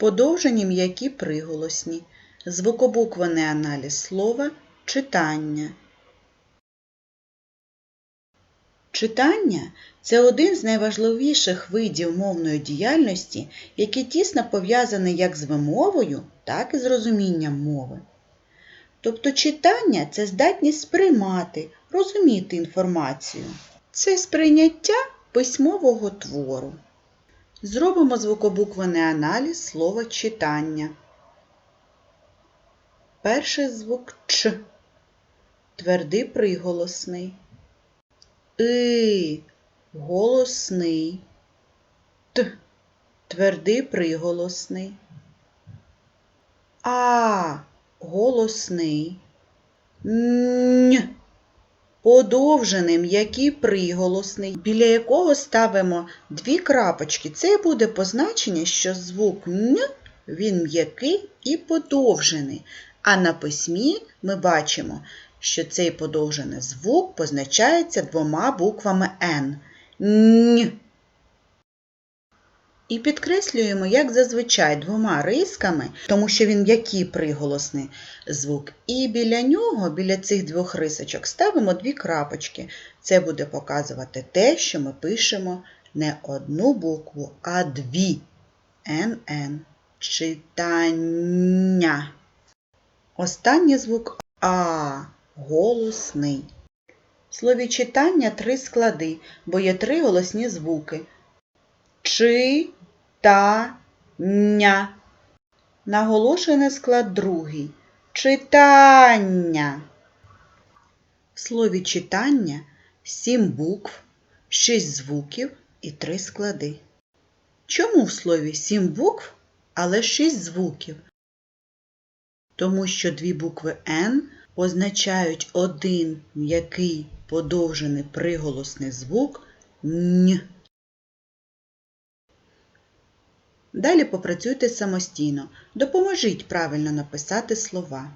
Подовжені м'які приголосні. Звукобуквений аналіз слова читання. Читання це один з найважливіших видів мовної діяльності, який тісно пов'язаний як з вимовою, так і з розумінням мови. Тобто читання це здатність сприймати, розуміти інформацію. Це сприйняття письмового твору. Зробимо звукобуквений аналіз слова читання. Перший звук Ч. Твердий приголосний. И. Голосний. Т. Твердий приголосний. А. Голосний. Н. Подовжений м'який приголосний, біля якого ставимо дві крапочки. Це буде позначення, що звук Н він м'який і подовжений. А на письмі ми бачимо, що цей подовжений звук позначається двома буквами Н. Н. І підкреслюємо, як зазвичай, двома рисками, тому що він м'який приголосний звук. І біля нього, біля цих двох рисочок, ставимо дві крапочки. Це буде показувати те, що ми пишемо не одну букву, а дві. НН. Читання. Останній звук А. Голосний. В слові читання три склади, бо є три голосні звуки. Читання. Наголошений склад другий. Читання. В слові читання сім букв, шість звуків і три склади. Чому в слові сім букв, але шість звуків? Тому що дві букви Н позначають один м'який подовжений приголосний звук Н. Далі попрацюйте самостійно. Допоможіть правильно написати слова.